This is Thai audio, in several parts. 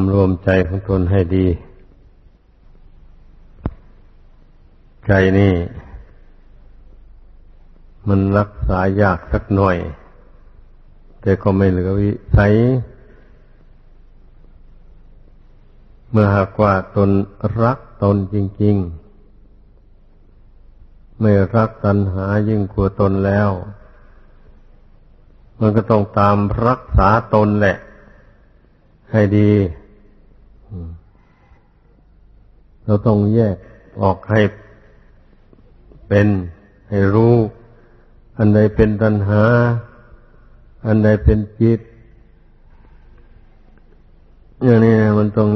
ำรวมใจของตนให้ดี ใจนี่ มันรักษายากสักหน่อย แต่ก็ไม่เหลือวิสัย เมื่อหากว่าตนรักตนจริง ๆ ไม่รักตัณหายิ่งกว่าตนแล้ว มันก็ต้องตามรักษาตนแหละให้ดี เราต้องแยกออกให้เป็นให้รู้ อันใดเป็นตัณหา อันใดเป็นจิตอย่างนี้มันต้อง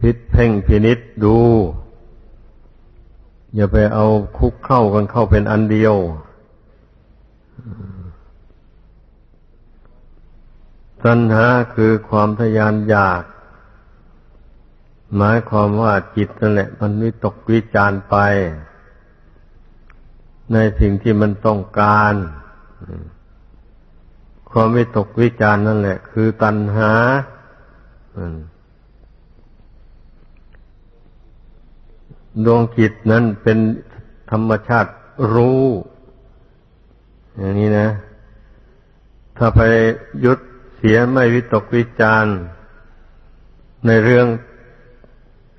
พิษเพ่งพินิษดู อย่าไปเอาคุกเข้ากันเข้าเป็นอันเดียวตัณหาคือความทยานอยาก หมายความว่าจิตนั่นแหละ มันวิตกวิจารไป ในสิ่งที่มันต้องการ ความวิตกวิจารนั่นแหละ คือตัณหาดวงจิตนั้นเป็นธรรมชาติรู้ อย่างนี้นะ ถ้าไปยุดเสียไม่วิตกวิจารในเรื่อง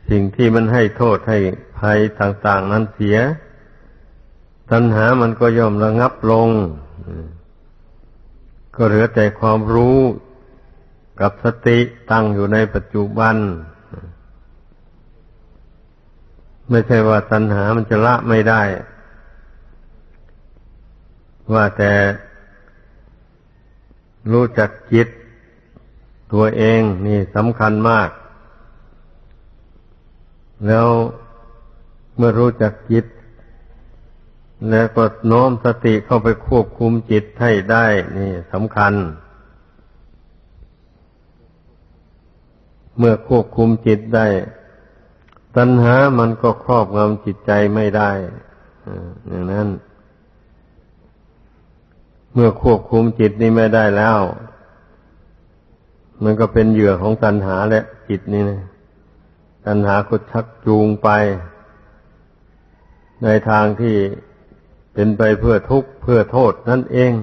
สิ่งที่มันให้โทษให้ภัยต่าง ๆ นั้นเสีย ตัณหามันก็ย่อมระงับลง ก็เหลือแต่ความรู้กับสติตั้งอยู่ในปัจจุบัน ไม่ใช่ว่าตัณหามันจะละไม่ได้ ว่าแต่รู้จักจิตตัวเองนี่สำคัญมาก แล้วเมื่อรู้จักจิต แล้วก็น้อมสติเข้าไปควบคุมจิตให้ได้ นี่สำคัญ เมื่อควบคุมจิตได้ ตัณหามันก็ครอบงำจิตใจไม่ได้อย่างนั้น เมื่อควบคุมจิตนี้ไม่ได้แล้ว มันก็เป็นเหยื่อของตัณหาและจิตนี่นะ ตัณหาก็ชักจูงไป ในทางที่เป็นไปเพื่อทุกข์เพื่อโทษนั่นเอง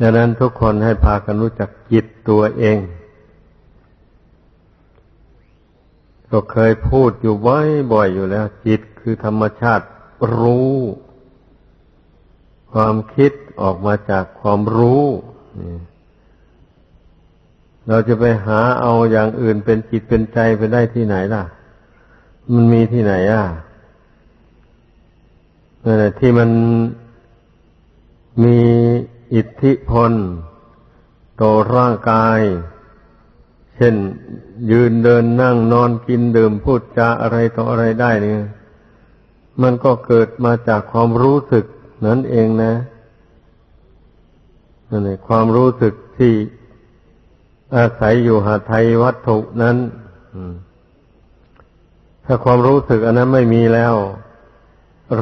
ดังนั้นทุกคนให้พากันรู้จักจิตตัวเอง ก็เคยพูดอยู่บ่อยอยู่แล้ว จิตคือธรรมชาติรู้ ความคิดออกมาจากความรู้ เราจะไปหาเอาอย่างอื่นเป็นจิตเป็นใจไปได้ที่ไหนล่ะ มันมีที่ไหนอะนั่นแหละที่มันมีอิทธิพลต่อร่างกาย เช่นยืนเดินนั่งนอนกินดื่มพูดจาอะไรต่ออะไรได้เนี่ย มันก็เกิดมาจากความรู้สึกนั่นเองนะนั่นเองความรู้สึกที่ อาศัยอยู่หาไทยวัตถุนั้นถ้าความรู้สึกอันนั้นไม่มีแล้ว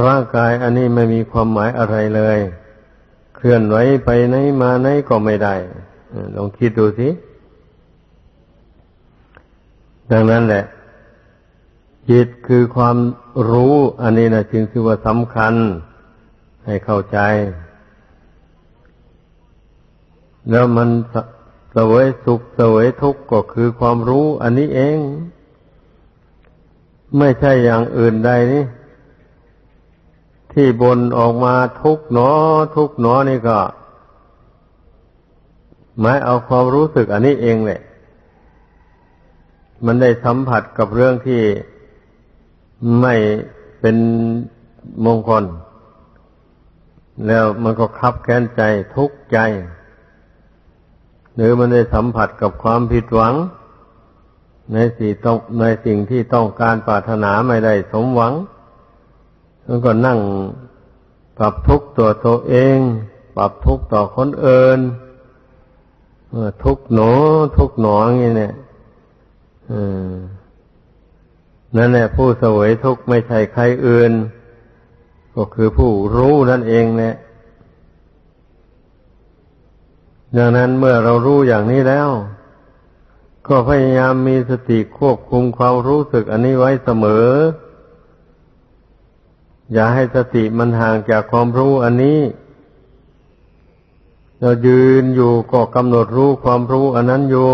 ร่างกายอันนี้ไม่มีความหมายอะไรเลย เคลื่อนไหวไปไหนมาไหนก็ไม่ได้ลองคิดดูสิดังนั้นแหละ จิตคือความรู้ อันนี้นะจึงคือว่าสำคัญ ให้เข้าใจ แล้วมัน สวยสุขสวยทุกข์ก็คือความรู้อันนี้เอง ไม่ใช่อย่างอื่นใดนี่ที่บนออกมาทุกหนอ ทุกหนอนี่ก็ หมายเอาความรู้สึกอันนี้เองแหละมันได้สัมผัสกับเรื่องที่ไม่เป็นมงคล แล้วมันก็คับแค้นใจทุกข์ใจ หรือมันได้สัมผัสกับความผิดหวัง ในสิ่งต้องในสิ่งที่ต้องการปรารถนาไม่ได้สมหวังมันก็นั่งปรับทุกข์ตัวตัวเอง ปรับทุกข์ต่อคนอื่นทุกหนอทุกหนออย่างนี้เนี่ยนั่นแหละผู้เสวยทุกข์ไม่ใช่ใครอื่น ก็คือผู้รู้นั่นเองแหละ ดังนั้นเมื่อเรารู้อย่างนี้แล้ว ก็พยายามมีสติควบคุมความรู้สึกอันนี้ไว้เสมอ อย่าให้สติมันห่างจากความรู้อันนี้ เรายืนอยู่ก็กำหนดรู้ความรู้อันนั้นอยู่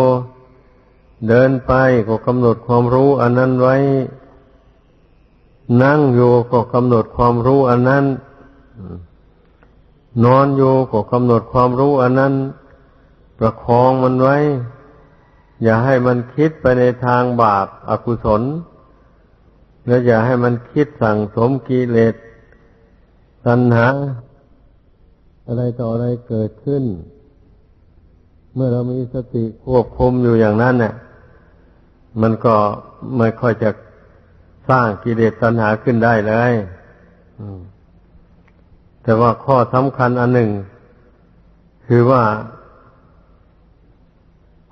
เดินไปก็กำหนดความรู้อันนั้นไว้ นั่งอยู่ก็กำหนดความรู้อันนั้น นอนอยู่ก็กำหนดความรู้อันนั้น ประคองมันไว้ อย่าให้มันคิดไปในทางบาปอากุศล และอย่าให้มันคิดสั่งสมกิเลสตัณหา อะไรต่ออะไรเกิดขึ้น เมื่อเรามีสติควบคุมอยู่อย่างนั้นเนี่ยมันก็ไม่ค่อยจะสร้างกิเลสตัณหาขึ้นได้เลยแต่ว่าข้อสำคัญอันหนึ่ง คือว่า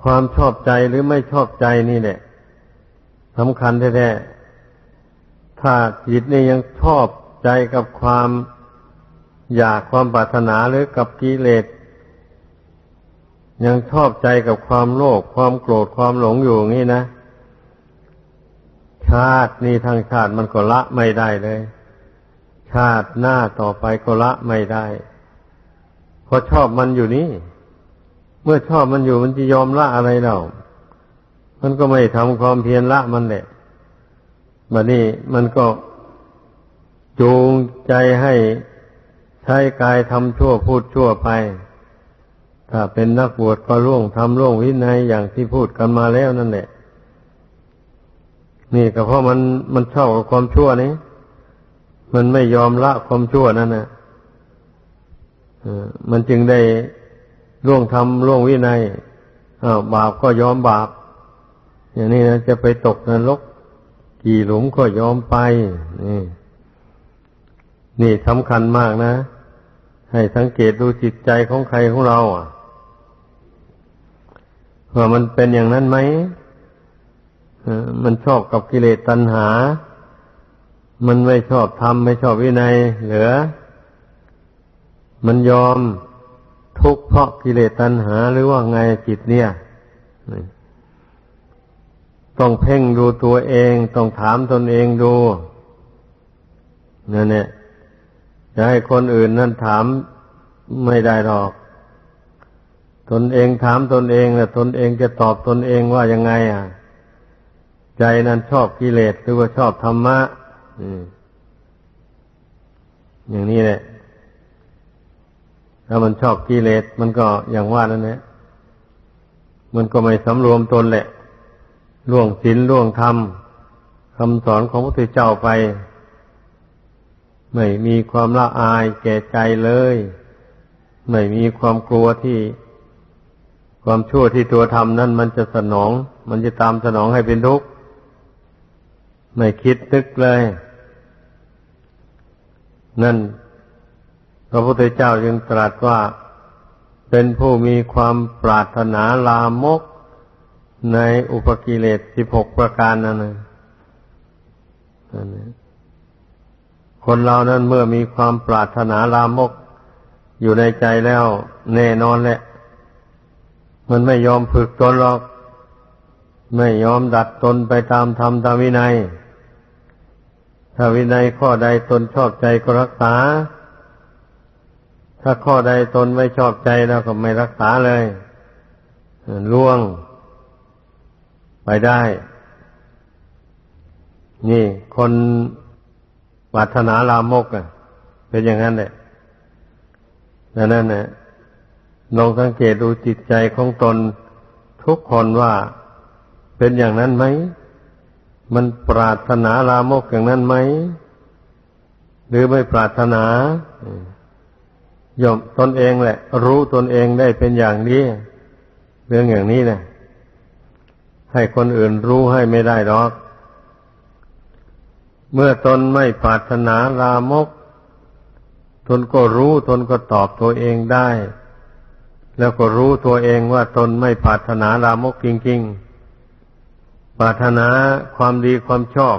ความชอบใจหรือไม่ชอบใจนี่แหละสำคัญแท้ๆถ้าจิตนี่ยังชอบใจกับความอยากความปรารถนาหรือกับกิเลสยังชอบใจกับความโลภความโกรธความหลงอยู่งนี้นะ ชาตินี้ทางชาติมันก็ละไม่ได้เลย ชาติหน้าต่อไปก็ละไม่ได้เพราะชอบมันอยู่นี่ เมื่อชอบมันอยู่มันจะยอมละอะไรเรามันก็ไม่ทำความเพียรละมันแหละบัดนี้มันก็จูงใจให้ใช้กายทำชั่วพูดชั่วไป ถ้าเป็นนักบวชก็ร่วงทำร่วงวินัยอย่างที่พูดกันมาแล้วนั่นแหละ นี่ก็เพราะมันมันชอบกับความชั่วนี้มันไม่ยอมละความชั่วนั่นนะมันจึงได้ ร่วงทำร่วงวินัยบาปก็ยอมบาป อย่างนี้นะจะไปตกนรกกี่หลุมก็ยอมไป นี่ นี่สำคัญมากนะ ให้สังเกตดูจิตใจของใครของเรา อะว่ามันเป็นอย่างนั้นไหมมันชอบกับกิเลสตัณหา มันไม่ชอบทำไม่ชอบวินัยเหลือ มันยอม ทุกข์เพราะกิเลสตัณหาหรือว่าไงจิตเนี่ยต้องเพ่งดูตัวเอง ต้องถามตนเองดูนั่นเนี่ยจะให้คนอื่นนั่นถามไม่ได้หรอก ตนเองถามตนเองแล้วตนเองจะตอบตนเองว่ายังไง อะ ใจนั้นชอบกิเลสหรือว่าชอบธรรมะอย่างนี้แหละ ถ้ามันชอบกิเลสมันก็อย่างว่านั่นแหละมันก็ไม่สำรวมตนแหละล่วงศีลล่วงธรรมคำสอนของพระพุทธเจ้าไป ไม่มีความละอายแก่ใจเลย ไม่มีความกลัวที่ ความชั่วที่ตัวทำนั้นมันจะสนอง มันจะตามสนองให้เป็นทุกข์ไม่คิดนึกเลย นั่น พระพุทธเจ้ายังตรัสว่าเป็นผู้มีความปรารถนาลามกในอุปกิเลสสิบหกประการนั่นนะคนเรานั้นเมื่อมีความปรารถนาลามกอยู่ในใจแล้วแน่นอนแหละ มันไม่ยอมฝึกตนหรอก ไม่ยอมดัดตนไปตามธรรมตามวินัย ถ้าวินัยข้อใดตนชอบใจก็รักษา ถ้าข้อใดตนไม่ชอบใจแล้วก็ไม่รักษาเลยล่วง ไปได้ นี่คนปรารถนาลามกอะ เป็นอย่างนั้นแหละดังนั้นนี่ยลองสังเกตดูจิตใจของตนทุกคนว่าเป็นอย่างนั้นไหม มันปรารถนาลามกอย่างนั้นไหม หรือไม่ปรารถนา ยอมตนเองแหละ รู้ตนเองได้เป็นอย่างนี้เรื่องอย่างนี้นะให้คนอื่นรู้ให้ไม่ได้หรอก เมื่อตนไม่ปรารถนาลามก ตนก็รู้ตนก็ตอบตัวเองได้ แล้วก็รู้ตัวเองว่าตนไม่ปรารถนาลามกจริง ๆ ปรารถนาความดีความชอบ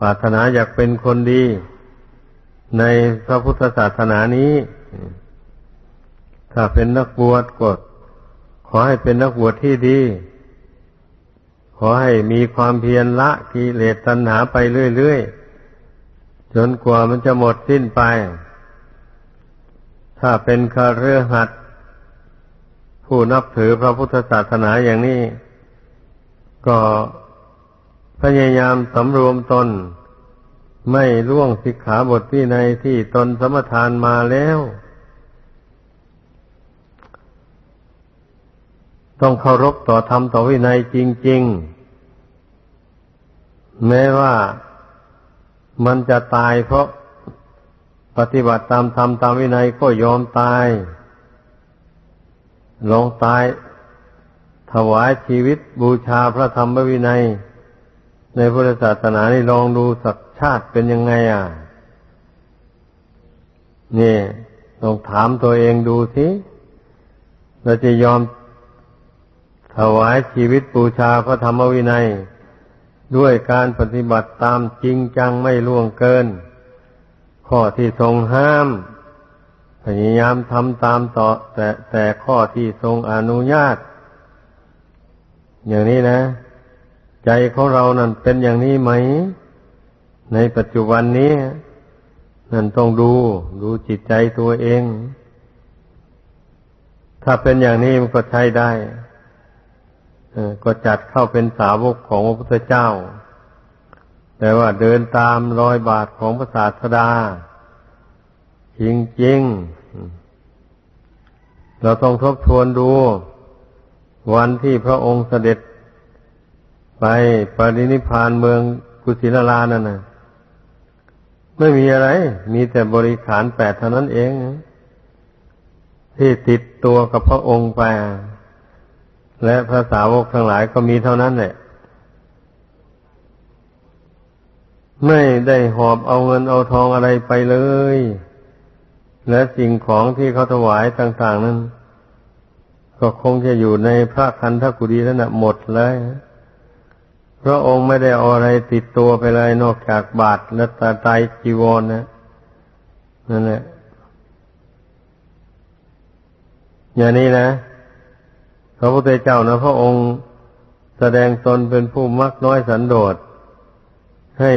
ปรารถนาอยากเป็นคนดี ในพระพุทธศาสนานี้ ถ้าเป็นนักบวชก็ขอให้เป็นนักบวชที่ดี ขอให้มีความเพียรละกิเลสตัณหาไปเรื่อยๆ จนกว่ามันจะหมดสิ้นไป ถ้าเป็นคาเรือหัดผู้นับถือพระพุทธศาสนาอย่างนี้ ก็พยายามสำรวมตน ไม่ล่วงสิกขาบทที่ในยที่ตนสมทานมาแล้ว ต้องเคารพต่อธรรมต่อวินัยจริง ๆ แม้ว่ามันจะตายเพราะปฏิบัติตามธรรมตามวินัยก็ยอมตาย ลองตาย ถวายชีวิตบูชาพระธรรมวินัย ในพุทธศาสนานี่ลองดูสักชาติเป็นยังไงอะ นี่ลองถามตัวเองดูสิเราจะยอมถวายชีวิตบูชาพระธรรมวินัย ด้วยการปฏิบัติตามจริงจังไม่ล่วงเกิน ข้อที่ทรงห้าม พยายามทำตามต่อ แต่แต่ข้อที่ทรงอนุญาต อย่างนี้นะ ใจของเรานั่นเป็นอย่างนี้ไหม ในปัจจุบันนี้ นั่นต้องดู ดูจิตใจตัวเอง ถ้าเป็นอย่างนี้มันก็ใช้ได้ก็จัดเข้าเป็นสาวกของพระพุทธเจ้า แต่ว่าเดินตามรอยบาทของพระศาสดา จริงๆ เราต้องทบทวนดู วันที่พระองค์เสด็จ ไปปรินิพานเมืองกุสินารานั่นนะไม่มีอะไร มีแต่บริขารแปดเท่านั้นเอง ที่ติดตัวกับพระองค์ไป และพระสาวกทั้งหลายก็มีเท่านั้นแหละ ไม่ได้หอบเอาเงินเอาทองอะไรไปเลย และสิ่งของที่เขาถวายต่าง ๆ นั้น ก็คงจะอยู่ในพระคันธกุฎีนั่นหมดเลย พระองค์ไม่ได้เอาอะไรติดตัวไปเลยนอกจากบาทและตาไตจีวรนนะนั่นแหละอย่างนี้นะพระพุทธเจ้านะพระองค์แสดงตนเป็นผู้มักน้อยสันโดษให้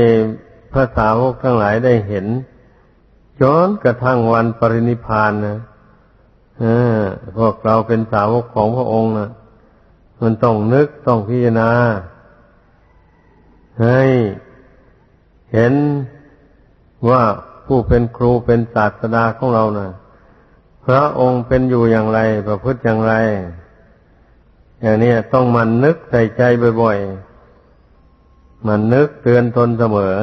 พระสาวกทั้งหลายได้เห็นจนกระทั่งวันปรินิพานนะพวกเราเป็นสาวกของพระองค์นะมันต้องนึกต้องพิจารณา ให้เห็นว่าผู้เป็นครูเป็นศาสดาของเรานะ่ะ พระองค์เป็นอยู่อย่างไร ประพฤติอย่างไร อย่างนี้ต้องมันนึกใส่ใจบ่อยๆ มันนึกเตือนตนเสมอ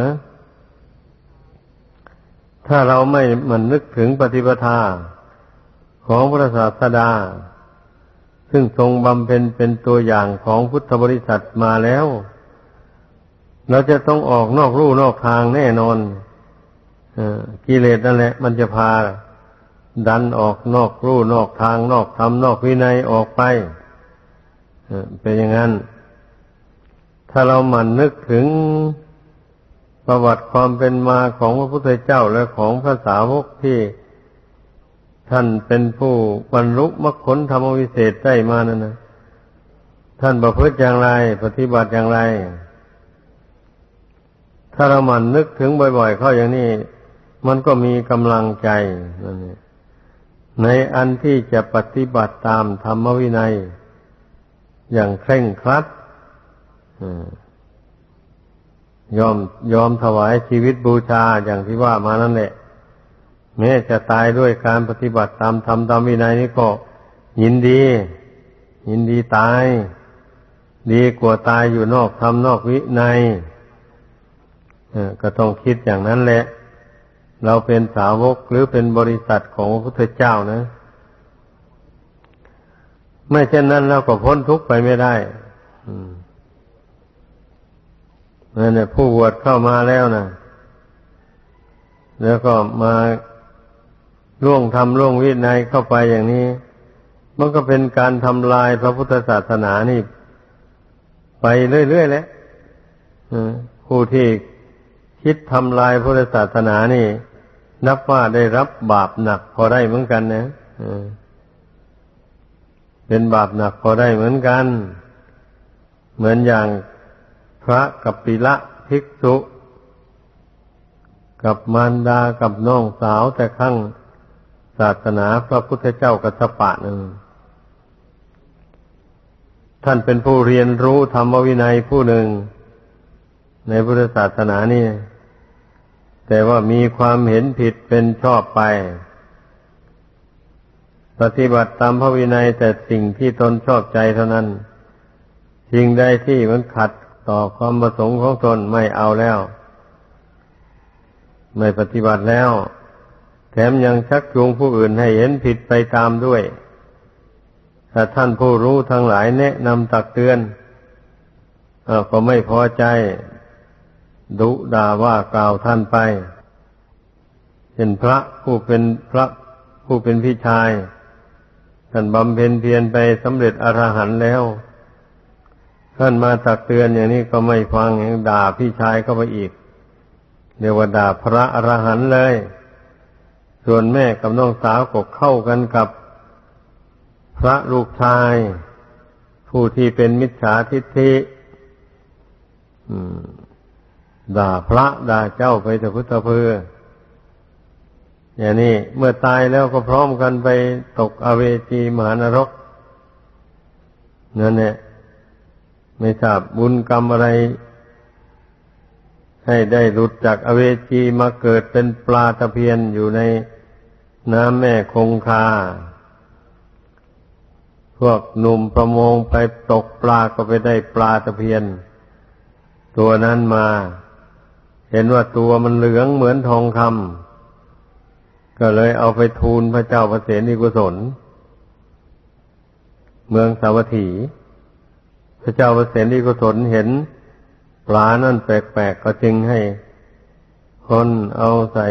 ถ้าเราไม่มันนึกถึงปฏิปทาของพระศาสดา ซึ่งทรงบำเพ็ญเป็นตัวอย่างของพุทธบริษัทมาแล้ว เราจะต้องออกนอกรูนอกทางแน่นอนกิเลสนั่นแหละ มันจะพา ดันออกนอกรูนอกทาง นอกธรรมนอกวินัยออกไปเป็นอย่างนั้น ถ้าเราหมั่นนึกถึงประวัติความเป็นมาของพระพุทธเจ้าและของพระสาวกที่ท่านเป็นผู้บรรลุมรรคผลธรรมวิเศษได้มานั่นนะท่านประพฤติอย่างไร ปฏิบัติอย่างไร ถ้าเราหมั่นนึกถึงบ่อยๆ เข้าอย่างนี้ มันก็มีกำลังใจนั่นในอันที่จะปฏิบัติตามธรรมวินัย อย่างเคร่งครัดยอมยอมถวายชีวิตบูชาอย่างที่ว่ามานั่นแหละแม้จะตายด้วยการปฏิบัติตามธรรมตามวินัยนี้ก็ยินดี ยินดีตาย ดีกว่าตายอยู่นอกธรรมนอกวินัย ก็ต้องคิดอย่างนั้นแหละ เราเป็นสาวกหรือเป็นบริษัทของพระพุทธเจ้านะ ไม่เช่นนั้นเราก็พ้นทุกข์ไปไม่ได้นั่นแหละผู้บวชเข้ามาแล้วนะแล้วก็มาล่วงทำล่วงวินัยเข้าไปอย่างนี้ มันก็เป็นการทำลายพระพุทธศาสนานี่ ไปเรื่อยๆแล้วผู้ที่ คิดทำลายพุทธศาสนานี่ นับว่าได้รับบาปหนักพอได้เหมือนกันนะเป็นบาปหนักพอได้เหมือนกัน เหมือนอย่างพระกับปิละภิกษุ กับมารดากับน้องสาวแต่ขั้งศาสนาพระพุทธเจ้ากัสปะหนึ่งท่านเป็นผู้เรียนรู้ธรรมวินัยผู้หนึ่ง ในพุทธศาสนานี่ แต่ว่ามีความเห็นผิดเป็นชอบไป ปฏิบัติตามพระวินัยแต่สิ่งที่ตนชอบใจเท่านั้น สิ่งใดที่มันขัดต่อความประสงค์ของตนไม่เอาแล้ว ไม่ปฏิบัติแล้ว แถมยังชักจูงผู้อื่นให้เห็นผิดไปตามด้วยถ้าท่านผู้รู้ทั้งหลายแนะนำตักเตือนอก็ไม่พอใจ ดุด่าว่ากล่าวท่านไปเห็นพระผู้เป็นพระผู้เป็นพี่ชาย ท่านบำเพ็ญเพียรไปสำเร็จอรหันต์แล้ว ท่านมาตักเตือนอย่างนี้ก็ไม่ฟังยังด่าพี่ชายเข้าไปอีกเรียกว่าด่าพระอรหันต์เลย ส่วนแม่กับน้องสาวก็เข้ากันกับ พระลูกชาย ผู้ที่เป็นมิจฉาทิฏฐิ ด่าพระด่าเจ้าไปแต่พุทธเพืออย่างนี้เมื่อตายแล้วก็พร้อมกันไปตกอเวจีมหานรกนั่นเนี่ยไม่ทราบบุญกรรมอะไร ให้ได้หลุดจากอเวจีมาเกิดเป็นปลาตะเพียนอยู่ในน้ำแม่คงคา พวกหนุ่มประมงไปตกปลาก็ไปได้ปลาตะเพียน ตัวนั้นมา เห็นว่าตัวมันเหลืองเหมือนทองคำก็เลยเอาไปทูลพระเจ้าประเสนิกุศล เมืองสาวัตถี พระเจ้าประเสนิกุศลเห็นปลานั่นแปลกๆก็จึงให้ คนเอาใส่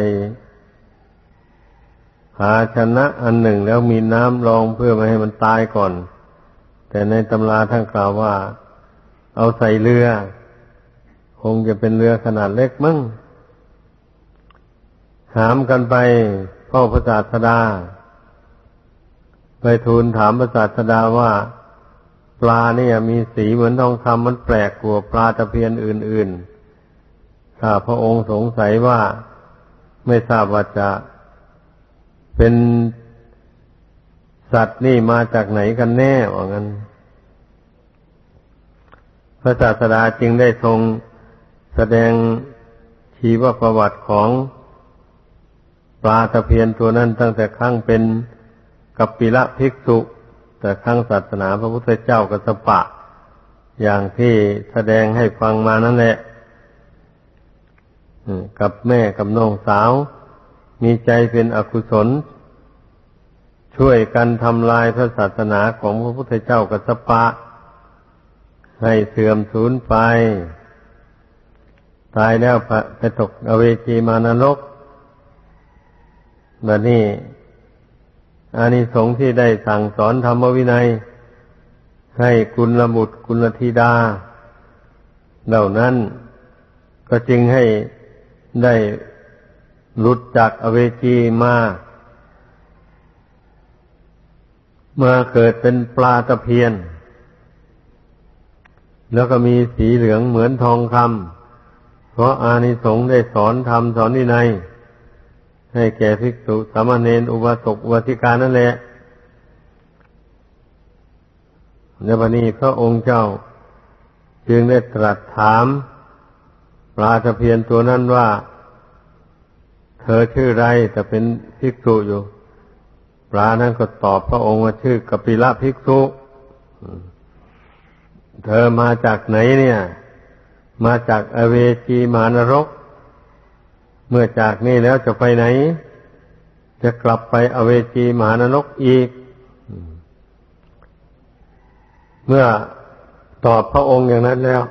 ภาชนะอันหนึ่งแล้วมีน้ำรองเพื่อไม่ให้มันตายก่อน แต่ในตำราท่านกล่าวว่า เอาใส่เรือ คงจะเป็นเรือขนาดเล็กมั้งถามกันไปพ่อพระศาสดา ไปทูลถามพระศาสดาว่า ปลาเนี่ยมีสีเหมือนทองคำมันแปลกกว่าปลาตะเพียนอื่นๆถ้าพระองค์สงสัยว่าไม่ทราบว่าจะเป็นสัตว์นี่มาจากไหนกันแน่ว่างั้น พระศาสดาจึงได้ทรง แสดงชีวประวัติของปลาตะเพียนตัวนั้นตั้งแต่ครั้งเป็นกัปปิละภิกษุ แต่ครั้งศาสนาพระพุทธเจ้ากัสปะ อย่างที่แสดงให้ฟังมานั่นแหละกับแม่กับน้องสาว มีใจเป็นอกุศล ช่วยกันทำลายพระศาสนาของพระพุทธเจ้ากัสปะ ให้เสื่อมสูญไป ตายแล้วไปตกอเวจีมานรกแบบนี้อานิสงส์ที่ได้สั่งสอนธรรมวินัย ให้กุณละบุตรกุลธิดา เหล่านั้นก็จึงให้ได้หลุดจากอเวจีมาเมื่อเกิดเป็นปลาตะเพียน แล้วก็มีสีเหลืองเหมือนทองคำ เพราะอานิสงส์ได้สอนธรรมสอนนินัยให้แก่ภิกษุสามเณรอุบาสกอุบาสิกานั่นแหละในวันนี้พระองค์เจ้า จึงได้ตรัสถามปลาตะเพียนตัวนั้นว่า เธอชื่อไรแต่เป็นภิกษุอยู่ ปลานั้นก็ตอบพระองค์ว่าชื่อกปิละภิกษุ เธอมาจากไหนเนี่ย มาจากอเวจีมานรก เมื่อจากนี่แล้วจะไปไหน จะกลับไปอเวจีมานรกอีก เมื่อตอบพระองค์อย่างนั้นแล้ว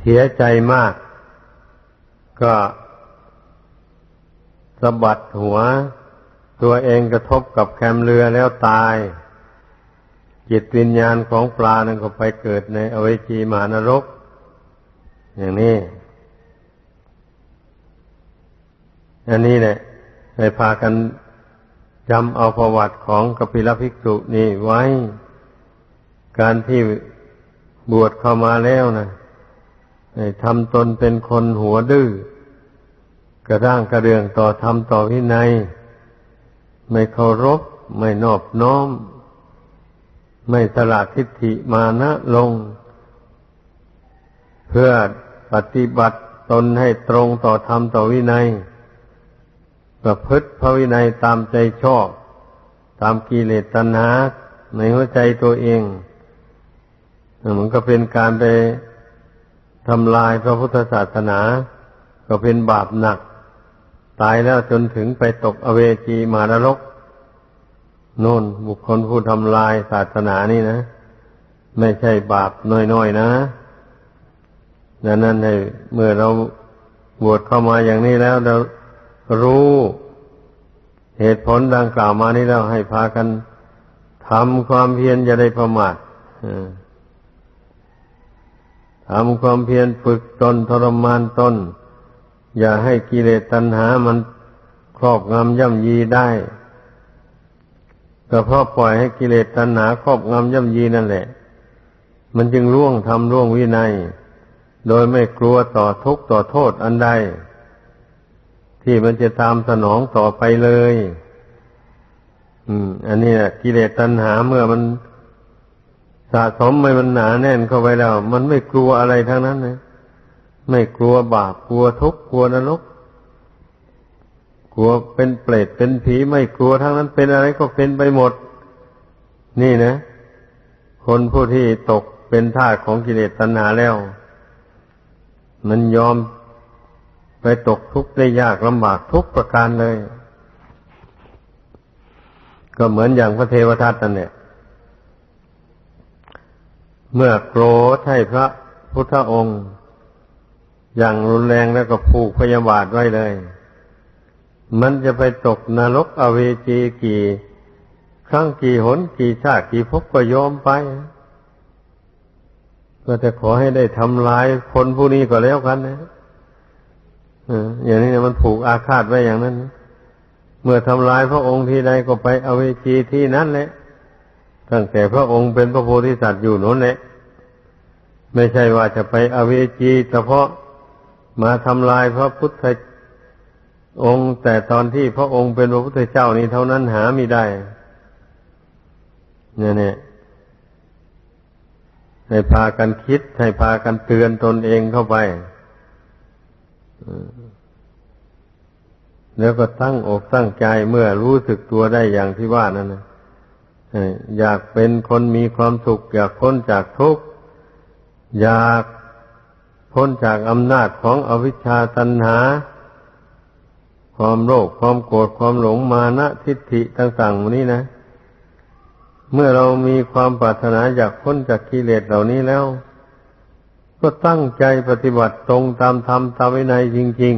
เสียใจมาก ก็สะบัดหัว ตัวเองกระทบกับแคมเรือแล้วตาย จิตวิญญาณของปลานั้นก็ไปเกิดในอเวจีมานรก อย่างนี้ อันนี้เนี่ยให้พากันจำเอาประวัติของกปิลภิกษุนี่ไว้ การที่บวชเข้ามาแล้วนะทำตนเป็นคนหัวดื้อ กระด้างกระเดืองต่อธรรมต่อวินัย ไม่เคารพ ไม่นอบน้อม ไม่สละทิฏฐิมานะลง เพื่อปฏิบัติตนให้ตรงต่อธรรมต่อวินัยประพฤติพระวินัยตามใจชอบ ตามกิเลสตัณหาในหัวใจตัวเองมันก็เป็นการไปทำลายพระพุทธศาสนา ก็เป็นบาปหนัก ตายแล้วจนถึงไปตกอเวจีมารลก โน่นบุคคลผู้ทำลายศาสนานี่นะ ไม่ใช่บาปน้อยๆนะดังนั้นให้เมื่อเราบวชเข้ามาอย่างนี้แล้วเรารู้เหตุผลดังกล่าวมานี้แล้วให้พากันทำความเพียรอย่าได้ประมาททำความเพียรฝึกตนทรมานตนอย่าให้กิเลสตัณหามันครอบงำย่ำยีได้ ก็เพราะปล่อยให้กิเลสตัณหาครอบงำย่ำยีนั่นแหละ มันจึงล่วงทำล่วงวินัย โดยไม่กลัวต่อทุกข์ต่อโทษอันใด ที่มันจะตามสนองต่อไปเลย อืม อันนี้กิเลสตัณหาเมื่อมันสะสมไม่มันหนาแน่นเข้าไปแล้ว มันไม่กลัวอะไรทั้งนั้นเลยไม่กลัวบาปกลัวทุกข์กลัวนรก กลัวเป็นเปรตเป็นผีไม่กลัวทั้งนั้นเป็นอะไรก็เป็นไปหมด นี่นะ คนผู้ที่ตกเป็นทาสของกิเลสตัณหาแล้ว มันยอมไปตกทุกข์ได้ยากลำบากทุกประการเลย ก็เหมือนอย่างพระเทวทัตนั่นแหละเมื่อโกรธให้พระพุทธองค์ อย่างรุนแรงแล้วก็ผูกพยาบาทไว้เลย มันจะไปตกนรกอเวจีกี่ ครั้งกี่หนกี่ชาติกี่ภพก็ยอมไปก็จะขอให้ได้ทำลายคนผู้นี้ก็แล้วกันนะอย่างนี้มันผูกอาฆาตไว้อย่างนั้นเมื่อทำลายพระองค์ที่ใดก็ไปอเวจีที่นั้นแหละ ตั้งแต่พระองค์เป็นพระโพธิสัตว์อยู่นั่นแหละ ไม่ใช่ว่าจะไปอเวจีเฉพาะมาทำลายพระพุทธ องค์แต่ตอนที่พระองค์เป็นพระพุทธเจ้านี้เท่านั้นหาไม่ได้ เนี่ยเนี่ยให้พากันคิด ให้พากันเตือนตนเองเข้าไปแล้วก็ตั้งอกตั้งใจเมื่อรู้สึกตัวได้อย่างที่ว่านั่นนะอยากเป็นคนมีความสุข อยากพ้นจากทุกข์อยากพ้นจากอำนาจของอวิชชาตัณหา ความโลภความโกรธความหลงมานะทิฏฐิต่างๆนี้นะ เมื่อเรามีความปรารถนาอยากพ้นจากกิเลสเหล่านี้แล้ว ก็ตั้งใจปฏิบัติตรงตามธรรมตามวินัยจริง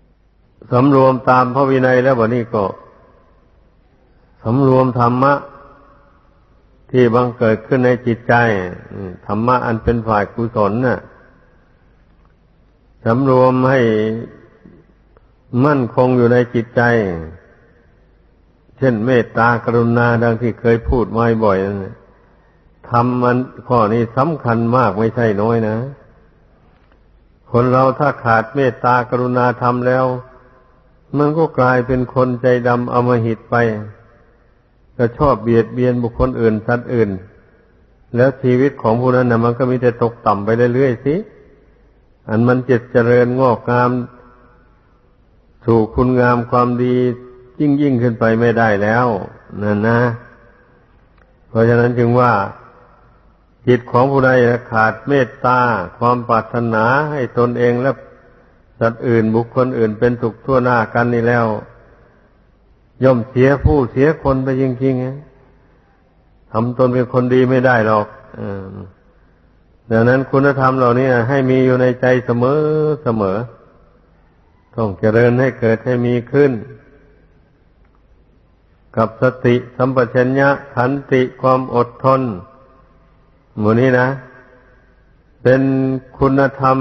ๆสำรวมตามพระวินัยแล้ววันนี้ก็สำรวมธรรมะ ที่บังเกิดขึ้นในจิตใจธรรมะอันเป็นฝ่ายกุศลน่ะสำรวมให้ มั่นคงอยู่ในจิตใจ เช่นเมตตากรุณาดังที่เคยพูดมาบ่อยนั่นทำมันข้อนี้สำคัญมากไม่ใช่น้อยนะ คนเราถ้าขาดเมตตากรุณาทำแล้ว มันก็กลายเป็นคนใจดำอมหิตไป ก็ชอบเบียดเบียนบุคคลอื่นสัตว์อื่น แล้วชีวิตของผู้นั้นนะมันก็มีแต่ตกต่ำไปเรื่อยๆสิ อันมันจิตเจริญงอกงาม ถูกคุณงามความดียิ่งยิ่งขึ้นไปไม่ได้แล้วนั่นนะ เพราะฉะนั้นจึงว่า จิตของผู้ใดขาดเมตตา ความปรารถนาให้ตนเองและสัตว์อื่นบุคคลอื่นเป็นสุขทั่วหน้ากันนี่แล้ว ย่อมเสียผู้เสียคนไปจริงๆทำตนเป็นคนดีไม่ได้หรอกดังนั้นคุณธรรมเหล่านี้ให้มีอยู่ในใจเสมอเสมอ ต้องเจริญให้เกิดให้มีขึ้น กับสติสัมปชัญญะขันติความอดทนหมู่นี้นะ เป็นคุณธรรม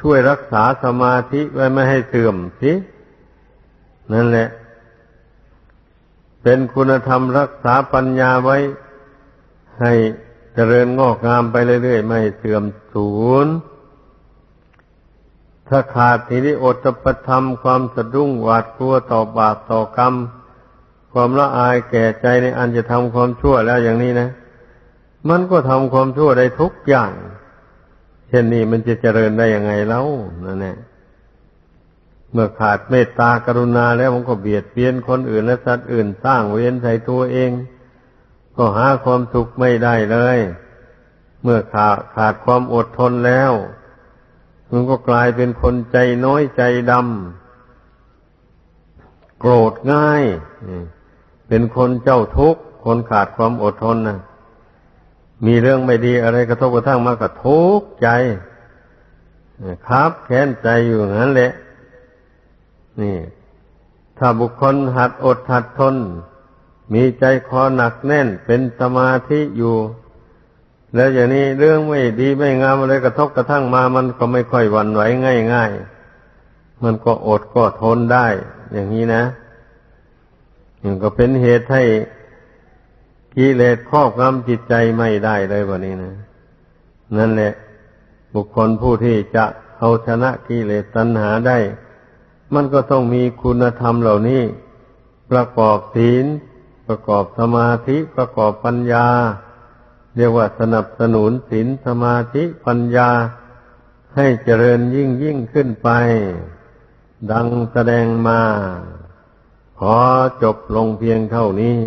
ช่วยรักษาสมาธิไว้ไม่ให้เสื่อมสินั่นแหละ เป็นคุณธรรมรักษาปัญญาไว้ ให้เจริญงอกงามไปเรื่อยๆ ไม่เสื่อมสูญ ถ้าขาดทีนี้อดจะประทำความสะดุ้งหวาดกลัวต่อบาปต่อกรรม ความละอายแก่ใจในอันจะทำความชั่วแล้วอย่างนี้นะ มันก็ทำความชั่วได้ทุกอย่าง เช่นนี้มันจะเจริญได้ยังไงเล่านั่นแหละเมื่อขาดเมตตากรุณาแล้วมันก็เบียดเบียนคนอื่นและสัตว์อื่นสร้างเวรใส่ตัวเอง ก็หาความสุขไม่ได้เลย เมื่อขาดขาดความอดทนแล้ว มันก็กลายเป็นคนใจน้อยใจดำโกรธง่าย เป็นคนเจ้าทุกข์ คนขาดความอดทนนะมีเรื่องไม่ดีอะไรกระทบกระทั่งมาก็ทุกข์ใจครับแค้นใจอยู่งนั้นแหละ นี่ ถ้าบุคคลหัดอดหัดทน มีใจคอหนักแน่นเป็นสมาธิอยู่ แล้วอย่างนี้เรื่องไม่ดีไม่งามอะไรกระทบกระทั่งมามันก็ไม่ค่อยหวั่นไหวง่าย ๆ มันก็อดก็ทนได้ อย่างนี้นะมันก็เป็นเหตุให้กิเลสครอบงำจิตใจไม่ได้เลยวันนี้นะนั่นแหละ บุคคลผู้ที่จะเอาชนะกิเลสตัณหาได้ มันก็ต้องมีคุณธรรมเหล่านี้ ประกอบศีล ประกอบสมาธิประกอบปัญญา เรียกว่าสนับสนุนศีลสมาธิปัญญาให้เจริญยิ่งยิ่งขึ้นไป ดังแสดงมา ขอจบลงเพียงเท่านี้